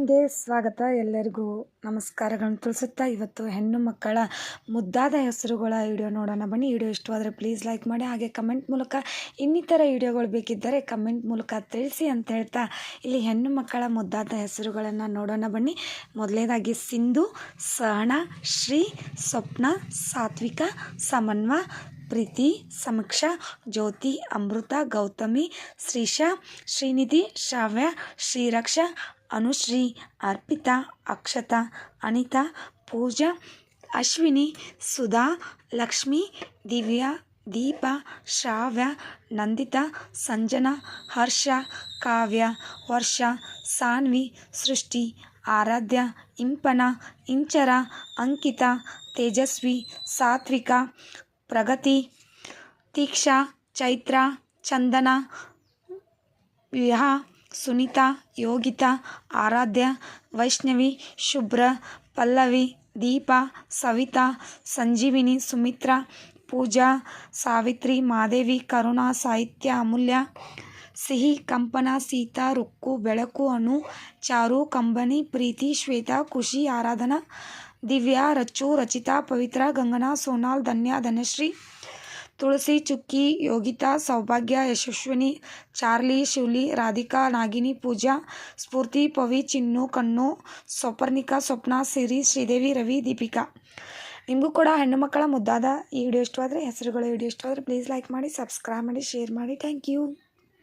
ಗೆ ಸ್ವಾಗತ. ಎಲ್ಲರಿಗೂ ನಮಸ್ಕಾರಗಳನ್ನು ತಿಳಿಸುತ್ತಾ ಇವತ್ತು ಹೆಣ್ಣು ಮಕ್ಕಳ ಮುದ್ದಾದ ಹೆಸರುಗಳ ವಿಡಿಯೋ ನೋಡೋಣ ಬನ್ನಿ. ವಿಡಿಯೋ ಇಷ್ಟವಾದರೆ ಪ್ಲೀಸ್ ಲೈಕ್ ಮಾಡಿ, ಹಾಗೆ ಕಮೆಂಟ್ ಮೂಲಕ ಇನ್ನಿತರ ವಿಡಿಯೋಗಳು ಬೇಕಿದ್ದರೆ ಕಮೆಂಟ್ ಮೂಲಕ ತಿಳಿಸಿ ಅಂತ ಹೇಳ್ತಾ ಇಲ್ಲಿ ಹೆಣ್ಣು ಮಕ್ಕಳ ಮುದ್ದಾದ ಹೆಸರುಗಳನ್ನು ನೋಡೋಣ ಬನ್ನಿ. ಮೊದಲನೇದಾಗಿ ಸಿಂಧು, ಸಹಣ, ಶ್ರೀ, ಸ್ವಪ್ನ, ಸಾತ್ವಿಕ, ಸಮನ್ವ ಪ್ರೀತಿ ಸಮೀಕ್ಷಾ ಜ್ಯೋತಿ ಅಮೃತ ಗೌತಮಿ ಶ್ರೀಶಾ ಶ್ರೀನಿಧಿ ಶ್ರಾವ್ಯ ಶ್ರೀರಕ್ಷ ಅನುಶ್ರೀ ಅರ್ಪಿತಾ ಅಕ್ಷತಾ ಅನಿತಾ ಪೂಜಾ ಅಶ್ವಿನಿ ಸುಧಾ ಲಕ್ಷ್ಮಿ ದಿವ್ಯಾ ದೀಪ ಶ್ರಾವ್ಯ ನಂದಿತಾ ಸಂಜನಾ ಹರ್ಷ ಕಾವ್ಯ ವರ್ಷ ಸಾನ್ವಿ ಸೃಷ್ಟಿ ಆರಾಧ್ಯ ಇಂಪನ ಇಂಚರ ಅಂಕಿತ ತೇಜಸ್ವಿ ಸಾತ್ವಿಕ ಪ್ರಗತಿ, ತೀಕ್ಷಾ, ಚೈತ್ರ, ಚಂದನ, ವಿಹಾ, ಸುನೀತಾ, ಯೋಗಿತಾ, ಆರಾಧ್ಯ, ವೈಷ್ಣವಿ, ಶುಭ್ರ, ಪಲ್ಲವಿ, ದೀಪಾ, ಸವಿತಾ, ಸಂಜೀವಿನಿ, ಸುಮಿತ್ರ, ಪೂಜಾ, ಸಾವಿತ್ರಿ, ಮಾದೇವಿ, ಕರುಣಾ, ಸಾಹಿತ್ಯ, ಅಮೂಲ್ಯ, ಸಿಹಿ, ಕಂಪನ, ಸೀತಾ, ರುಕ್ಕು, ಬೆಳಕು, ಅನು, ಚಾರು, ಕಂಬನಿ, ಪ್ರೀತಿ, ಶ್ವೇತಾ, ಖುಷಿ, ಆರಾಧನಾ ದಿವ್ಯಾ, ರಚ್ಚು, ರಚಿತಾ, ಪವಿತ್ರ, ಗಂಗನಾ, ಸೋನಾಲ್, ಧನ್ಯ, ಧನಶ್ರೀ, ತುಳಸಿ, ಚುಕ್ಕಿ, ಯೋಗಿತಾ, ಸೌಭಾಗ್ಯ, ಯಶಸ್ವಿನಿ, ಚಾರ್ಲಿ, ಶಿವಲಿ, ರಾಧಿಕಾ, ನಾಗಿನಿ, ಪೂಜಾ, ಸ್ಫೂರ್ತಿ, ಪವಿ, ಚಿನ್ನು, ಕಣ್ಣು ಸ್ವಪರ್ಣಿಕಾ ಸ್ವಪ್ನ, ಸಿರಿ, ಶ್ರೀದೇವಿ, ರವಿ, ದೀಪಿಕಾ. ನಿಮಗೂ ಕೂಡ ಹೆಣ್ಣು ಮಕ್ಕಳ ಮುದ್ದಾದ ಈ ವಿಡಿಯೋ ಇಷ್ಟವಾದರೆ, ಹೆಸರುಗಳ ವಿಡಿಯೋ ಇಷ್ಟವಾದರೆ ಪ್ಲೀಸ್ ಲೈಕ್ ಮಾಡಿ ಸಬ್ಸ್ಕ್ರೈಬ್ ಮಾಡಿ ಶೇರ್ ಮಾಡಿ. Thank you